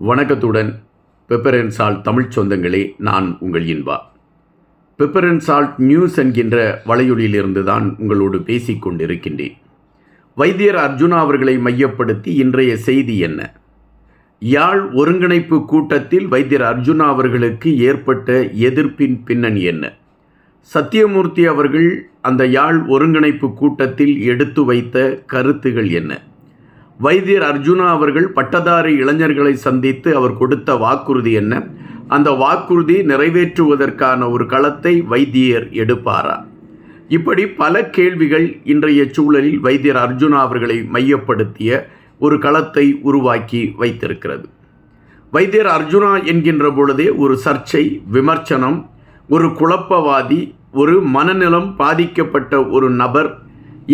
வணக்கத்துடன் பெப்பரன்சால் தமிழ் தமிழ்ச் சொந்தங்களே நான் உங்கள் இன்பா. பெப்பர் நியூஸ் என்கின்ற வலையொலியிலிருந்து தான் உங்களோடு பேசிக் கொண்டிருக்கின்றேன். வைத்தியர் அர்ஜுனா அவர்களை மையப்படுத்தி இன்றைய செய்தி என்ன? யாழ் ஒருங்கிணைப்பு கூட்டத்தில் வைத்தியர் அர்ஜுனா அவர்களுக்கு ஏற்பட்ட எதிர்ப்பின் பின்னணி என்ன? சத்தியமூர்த்தி அவர்கள் அந்த யாழ் ஒருங்கிணைப்பு கூட்டத்தில் எடுத்து வைத்த கருத்துகள் என்ன? வைத்தியர் அர்ஜுனா அவர்கள் பட்டதாரி இளைஞர்களை சந்தித்து அவர் கொடுத்த வாக்குறுதி என்ன? அந்த வாக்குறுதி நிறைவேற்றுவதற்கான ஒரு களத்தை வைத்தியர் எடுப்பாரா? இப்படி பல கேள்விகள் இன்றைய சூழலில் வைத்தியர் அர்ஜுனா அவர்களை மையப்படுத்திய ஒரு களத்தை உருவாக்கி வைத்திருக்கிறது. வைத்தியர் அர்ஜுனா என்கின்ற பொழுதே ஒரு சர்ச்சை விமர்சனம் ஒரு குழப்பவாதி ஒரு மனநலம் பாதிக்கப்பட்ட ஒரு நபர்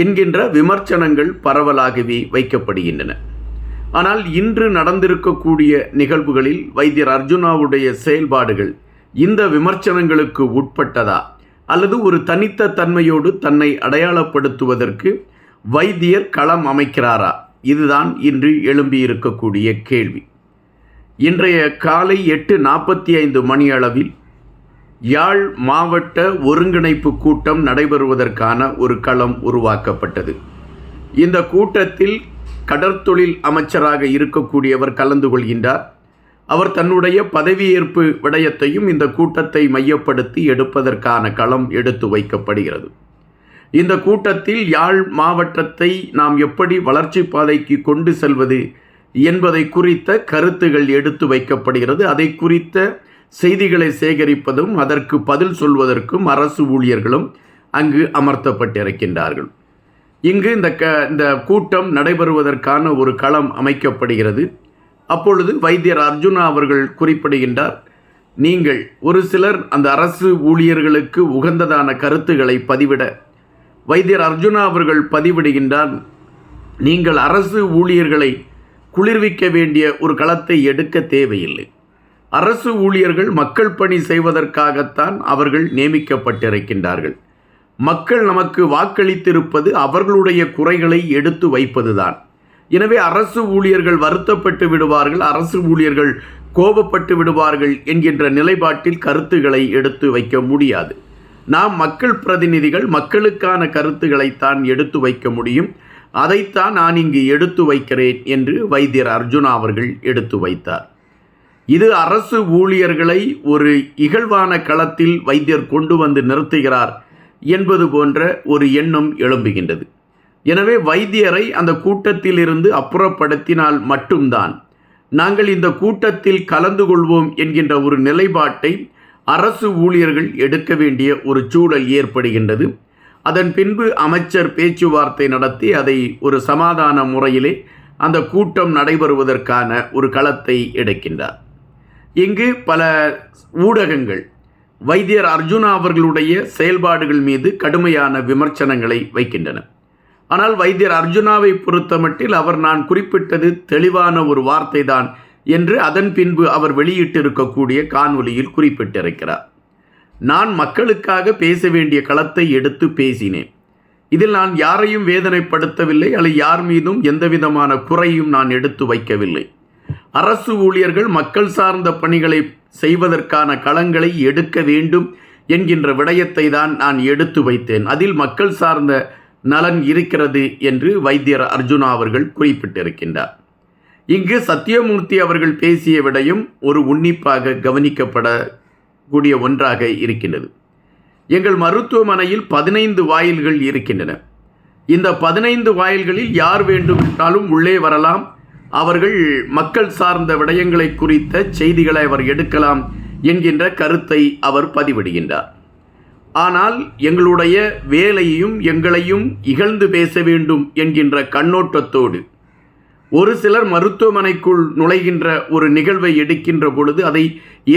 என்கின்ற விமர்சனங்கள் பரவலாகவே வைக்கப்படுகின்றன. ஆனால் இன்று நடந்திருக்கக்கூடிய நிகழ்வுகளில் வைத்தியர் அர்ஜுனாவுடைய செயல்பாடுகள் இந்த விமர்சனங்களுக்கு உட்பட்டதா? அல்லது ஒரு தனித்த தன்மையோடு தன்னை அடையாளப்படுத்துவதற்கு வைத்தியர் களம் அமைக்கிறாரா? இதுதான் இன்று எழும்பியிருக்கக்கூடிய கேள்வி. இன்றைய காலை எட்டு நாற்பத்தி ஐந்து மணி அளவில் யாழ் மாவட்ட ஒருங்கிணைப்பு கூட்டம் நடைபெறுவதற்கான ஒரு களம் உருவாக்கப்பட்டது. இந்த கூட்டத்தில் கடற்தொழில் அமைச்சராக இருக்கக்கூடியவர் கலந்து கொள்கின்றார். அவர் தன்னுடைய பதவியேற்பு விடயத்தையும் இந்த கூட்டத்தை மையப்படுத்தி எடுப்பதற்கான களம் எடுத்து வைக்கப்படுகிறது. இந்த கூட்டத்தில் யாழ் மாவட்டத்தை நாம் எப்படி வளர்ச்சி பாதைக்கு கொண்டு செல்வது என்பதை குறித்த கருத்துகள் எடுத்து வைக்கப்படுகிறது. அதை குறித்த செய்திகளை சேகரிப்பதும் அதற்கு பதில் சொல்வதற்கும் அரசு ஊழியர்களும் அங்கு அமர்த்தப்பட்டிருக்கின்றார்கள். இங்கு இந்த க இந்த கூட்டம் நடைபெறுவதற்கான ஒரு களம் அமைக்கப்படுகிறது. அப்பொழுது வைத்தியர் அர்ஜுனா அவர்கள் குறிப்பிடுகின்றார் நீங்கள் ஒரு சிலர் அந்த அரசு ஊழியர்களுக்கு உகந்ததான கருத்துக்களை பதிவிட வைத்தியர் அர்ஜுனா அவர்கள் பதிவிடுகின்றார் நீங்கள் அரசு ஊழியர்களை குளிர்விக்க வேண்டிய ஒரு களத்தை எடுக்க தேவையில்லை. அரசு ஊழியர்கள் மக்கள் பணி செய்வதற்காகத்தான் அவர்கள் நியமிக்கப்பட்டிருக்கின்றார்கள். மக்கள் நமக்கு வாக்களித்திருப்பது அவர்களுடைய குறைகளை எடுத்து வைப்பதுதான். எனவே அரசு ஊழியர்கள் வருத்தப்பட்டு விடுவார்கள் அரசு ஊழியர்கள் கோபப்பட்டு விடுவார்கள் என்கின்ற நிலைப்பாட்டில் கருத்துக்களை எடுத்து வைக்க முடியாது. நாம் மக்கள் பிரதிநிதிகள் மக்களுக்கான கருத்துக்களைத்தான் எடுத்து வைக்க முடியும். அதைத்தான் நான் இங்கு எடுத்து வைக்கிறேன் என்று வைத்தியர் அர்ஜுனா அவர்கள் எடுத்து வைத்தார். இது அரசு ஊழியர்களை ஒரு இகழ்வான களத்தில் வைத்தியர் கொண்டு வந்து நிறுத்துகிறார் என்பது போன்ற ஒரு எண்ணம் எழும்புகின்றது. எனவே வைத்தியரை அந்த கூட்டத்திலிருந்து அப்புறப்படுத்தினால் மட்டும்தான் நாங்கள் இந்த கூட்டத்தில் கலந்து கொள்வோம் என்கின்ற ஒரு நிலைப்பாட்டை அரசு ஊழியர்கள் எடுக்க வேண்டிய ஒரு சூழல் ஏற்படுகின்றது. அதன் பின்பு அமைச்சர் பேச்சுவார்த்தை நடத்தி அதை ஒரு சமாதான முறையிலே அந்த கூட்டம் நடைபெறுவதற்கான ஒரு களத்தை எடுக்கின்றார். இங்கு பல ஊடகங்கள் வைத்தியர் அர்ஜுனா அவர்களுடைய செயல்பாடுகள் மீது கடுமையான விமர்சனங்களை வைக்கின்றன. ஆனால் வைத்தியர் அர்ஜுனாவை பொறுத்தமட்டில் அவர் நான் குறிப்பிட்டது தெளிவான ஒரு வார்த்தை தான் என்று அதன் பின்பு அவர் வெளியிட்டிருக்கக்கூடிய காணொலியில் குறிப்பிட்டிருக்கிறார். நான் மக்களுக்காக பேச வேண்டிய களத்தை எடுத்து பேசினேன். இதில் நான் யாரையும் வேதனைப்படுத்தவில்லை அல்லது யார் மீதும் எந்தவிதமான குறையும் நான் எடுத்து வைக்கவில்லை. அரசு ஊழியர்கள் மக்கள் சார்ந்த பணிகளை செய்வதற்கான களங்களை எடுக்க வேண்டும் என்கின்ற விடயத்தை தான் நான் எடுத்து வைத்தேன். அதில் மக்கள் சார்ந்த நலன் இருக்கிறது என்று வைத்தியர் அர்ஜுனா அவர்கள் குறிப்பிட்டிருக்கின்றார். இங்கு சத்தியமூர்த்தி அவர்கள் பேசிய விடயம் ஒரு உன்னிப்பாக கவனிக்கப்படக்கூடிய ஒன்றாக இருக்கின்றது. எங்கள் மருத்துவமனையில் பதினைந்து வாயில்கள் இருக்கின்றன. இந்த பதினைந்து வாயில்களில் யார் வேண்டுமென்றாலும் உள்ளே வரலாம். அவர்கள் மக்கள் சார்ந்த விடயங்களை குறித்த செய்திகளை அவர் எடுக்கலாம் என்கின்ற கருத்தை அவர் பதிவிடுகின்றார். ஆனால் எங்களுடைய வேலையையும் எங்களையும் இகழ்ந்து பேச வேண்டும் என்கின்ற கண்ணோட்டத்தோடு ஒரு சிலர் மருத்துவமனைக்குள் நுழைகின்ற ஒரு நிகழ்வை எடுக்கின்ற பொழுது அதை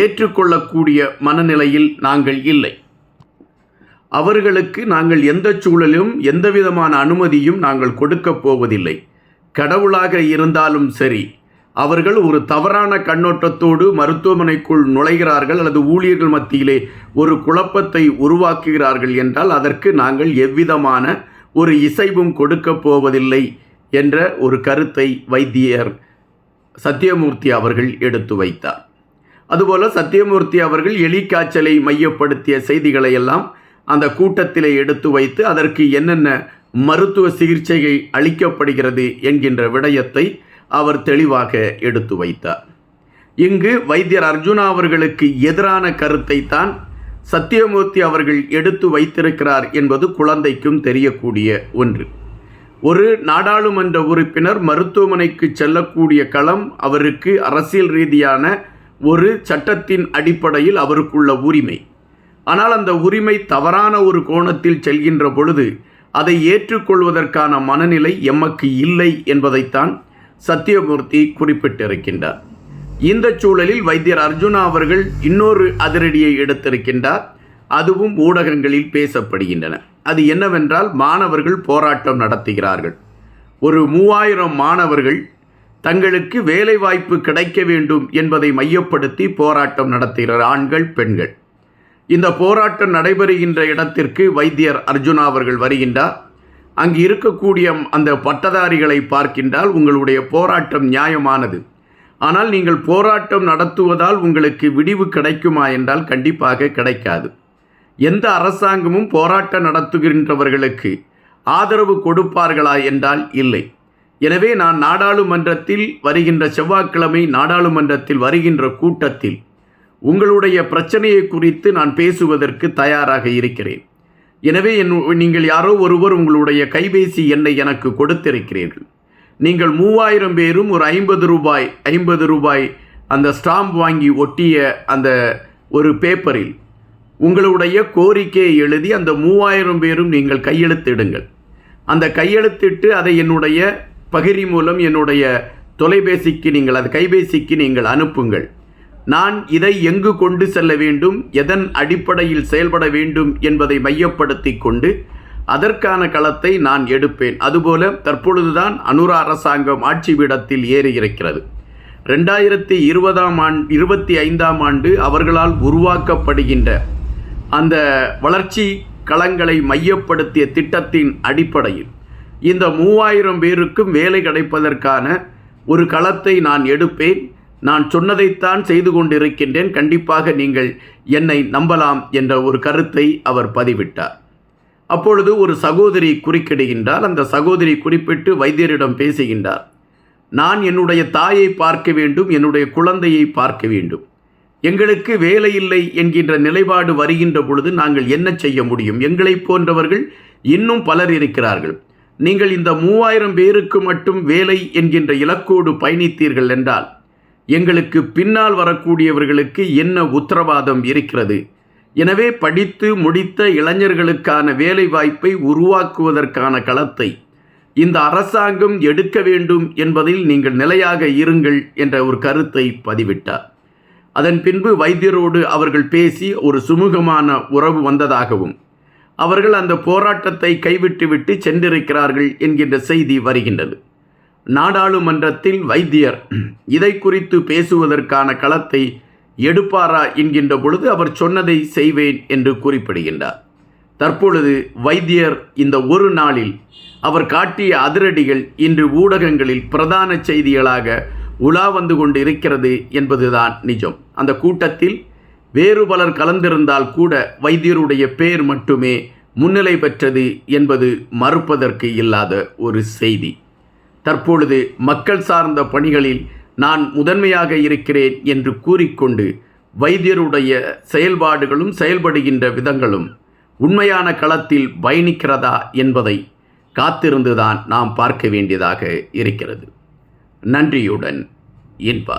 ஏற்றுக்கொள்ளக்கூடிய மனநிலையில் நாங்கள் இல்லை. அவர்களுக்கு நாங்கள் எந்த சூழலும் எந்தவிதமான அனுமதியும் நாங்கள் கொடுக்கப் போவதில்லை. கடவுளாக இருந்தாலும் சரி அவர்கள் ஒரு தவறான கண்ணோட்டத்தோடு மருத்துவமனைக்குள் நுழைகிறார்கள் அல்லது ஊழியர்கள் மத்தியிலே ஒரு குழப்பத்தை உருவாக்குகிறார்கள் என்றால் அதற்கு நாங்கள் எவ்விதமான ஒரு இசைவும் கொடுக்கப் போவதில்லை என்ற ஒரு கருத்தை வைத்தியர் சத்தியமூர்த்தி அவர்கள் எடுத்து வைத்தார். அதுபோல சத்தியமூர்த்தி அவர்கள் எலிக்காய்ச்சலை மையப்படுத்திய செய்திகளை எல்லாம் அந்த கூட்டத்திலே எடுத்து வைத்து அதற்கு என்னென்ன மருத்துவ சிகிச்சையை அளிக்கப்படுகிறது என்கின்ற விடயத்தை அவர் தெளிவாக எடுத்து வைத்தார். இங்கு வைத்தியர் அர்ஜுனா அவர்களுக்கு எதிரான கருத்தை தான் சத்தியமூர்த்தி அவர்கள் எடுத்து வைத்திருக்கிறார் என்பது குழந்தைக்கும் தெரியக்கூடிய ஒன்று. ஒரு நாடாளுமன்ற உறுப்பினர் மருத்துவமனைக்கு செல்லக்கூடிய களம் அவருக்கு அரசியல் ரீதியான ஒரு சட்டத்தின் அடிப்படையில் அவருக்குள்ள உரிமை. ஆனால் அந்த உரிமை தவறான ஒரு கோணத்தில் செல்கின்ற பொழுது அதை ஏற்றுக்கொள்வதற்கான மனநிலை எமக்கு இல்லை என்பதைத்தான் சத்தியமூர்த்தி குறிப்பிட்டிருக்கின்றார். இந்த சூழலில் வைத்தியர் அர்ஜுனா அவர்கள் இன்னொரு அதிரடியை எடுத்திருக்கின்றார். அதுவும் ஊடகங்களில் பேசப்படுகின்றன. அது என்னவென்றால் மாணவர்கள் போராட்டம் நடத்துகிறார்கள். ஒரு மூவாயிரம் மாணவர்கள் தங்களுக்கு வேலைவாய்ப்பு கிடைக்க வேண்டும் என்பதை மையப்படுத்தி போராட்டம் நடத்துகிறார் ஆண்கள் பெண்கள். இந்த போராட்டம் நடைபெறுகின்ற இடத்திற்கு வைத்தியர் அர்ஜுனா அவர்கள் வருகின்றார். அங்கு இருக்கக்கூடிய அந்த பட்டதாரிகளை பார்க்கின்றால் உங்களுடைய போராட்டம் நியாயமானது. ஆனால் நீங்கள் போராட்டம் நடத்துவதால் உங்களுக்கு விடிவு கிடைக்குமா என்றால் கண்டிப்பாக கிடைக்காது. எந்த அரசாங்கமும் போராட்டம் நடத்துகின்றவர்களுக்கு ஆதரவு கொடுப்பார்களா என்றால் இல்லை. எனவே நான் நாடாளுமன்றத்தில் வருகின்ற செவ்வாய்க்கிழமை நாடாளுமன்றத்தில் வருகின்ற கூட்டத்தில் உங்களுடைய பிரச்சனையை குறித்து நான் பேசுவதற்கு தயாராக இருக்கிறேன். எனவே என் நீங்கள் யாரோ ஒருவர் உங்களுடைய கைபேசி எண்ணை எனக்கு கொடுத்திருக்கிறீர்கள். நீங்கள் மூவாயிரம் பேரும் ஒரு ஐம்பது ரூபாய் ஐம்பது ரூபாய் அந்த ஸ்டாம்ப் வாங்கி ஒட்டிய அந்த ஒரு பேப்பரில் உங்களுடைய கோரிக்கையை எழுதி அந்த மூவாயிரம் பேரும் நீங்கள் கையெழுத்திடுங்கள். அந்த கையெழுத்திட்டு அதை என்னுடைய பகிரி மூலம் என்னுடைய தொலைபேசிக்கு நீங்கள் அது கைபேசிக்கு நீங்கள் அனுப்புங்கள். நான் இதை எங்கு கொண்டு செல்ல வேண்டும்? எதன் அடிப்படையில் செயல்பட வேண்டும் என்பதை மையப்படுத்தி கொண்டு அதற்கான களத்தை நான் எடுப்பேன். அதுபோல தற்பொழுதுதான் அனுரா அரசாங்கம் ஆட்சி பீடத்தில் ஏறி இருக்கிறது ரெண்டாயிரத்தி இருபதாம் ஆண்டு இருபத்தி ஐந்தாம் ஆண்டு அவர்களால் உருவாக்கப்படுகின்ற அந்த வளர்ச்சி களங்களை மையப்படுத்திய திட்டத்தின் அடிப்படையில் இந்த மூவாயிரம் பேருக்கும் வேலை கிடைப்பதற்கான ஒரு களத்தை நான் எடுப்பேன். நான் சொன்னதைத்தான் செய்து கொண்டிருக்கின்றேன். கண்டிப்பாக நீங்கள் என்னை நம்பலாம் என்ற ஒரு கருத்தை அவர் பதிவிட்டார். அப்பொழுது ஒரு சகோதரி குறுக்கிடுகின்றார் அந்த சகோதரி குறிப்பிட்டு வைத்தியரிடம் பேசுகின்றார். நான் என்னுடைய தாயை பார்க்க வேண்டும் என்னுடைய குழந்தையை பார்க்க வேண்டும். எங்களுக்கு வேலை இல்லை என்கின்ற நிலைப்பாடு வருகின்ற பொழுது நாங்கள் என்ன செய்ய முடியும்? எங்களைப் போன்றவர்கள் இன்னும் பலர் இருக்கிறார்கள். நீங்கள் இந்த மூவாயிரம் பேருக்கு மட்டும் வேலை என்கின்ற இலக்கோடு பயணித்தீர்கள் என்றால் எங்களுக்கு பின்னால் வரக்கூடியவர்களுக்கு என்ன உத்தரவாதம் இருக்கிறது? எனவே படித்து முடித்த இளைஞர்களுக்கான வேலைவாய்ப்பை உருவாக்குவதற்கான களத்தை இந்த அரசாங்கம் எடுக்க வேண்டும் என்பதில் நீங்கள் நிலையாக இருங்கள் என்ற ஒரு கருத்தை பதிவிட்டார். அதன் பின்பு வைத்தியரோடு அவர்கள் பேசி ஒரு சுமூகமான உறவு வந்ததாகவும் அவர்கள் அந்த போராட்டத்தை கைவிட்டுவிட்டு சென்றிருக்கிறார்கள் என்கின்ற செய்தி வருகின்றது. நாடாளுமன்றத்தில் வைத்தியர். இதை குறித்து பேசுவதற்கான களத்தை எடுப்பாரா என்கின்ற பொழுது அவர் சொன்னதை செய்வேன் என்று குறிப்பிடுகின்றார். தற்பொழுது வைத்தியர் இந்த ஒரு நாளில் அவர் காட்டிய அதிரடிகள் இன்று ஊடகங்களில் பிரதான செய்திகளாக உலா வந்து கொண்டு இருக்கிறது என்பதுதான் நிஜம். அந்த கூட்டத்தில் வேறு பலர் கலந்திருந்தால் கூட வைத்தியருடைய பேர் மட்டுமே முன்னிலை பெற்றது என்பது மறுப்பதற்கு இல்லாத ஒரு செய்தி. தற்பொழுது மக்கள் சார்ந்த பணிகளில் நான் முதன்மையாக இருக்கிறேன் என்று கூறிக்கொண்டு வைத்தியருடைய செயல்பாடுகளும் செயல்படுகின்ற விதங்களும் உண்மையான களத்தில் பயணிக்கிறதா என்பதை காத்திருந்துதான் நாம் பார்க்க வேண்டியதாக இருக்கிறது. நன்றியுடன் இன்பா.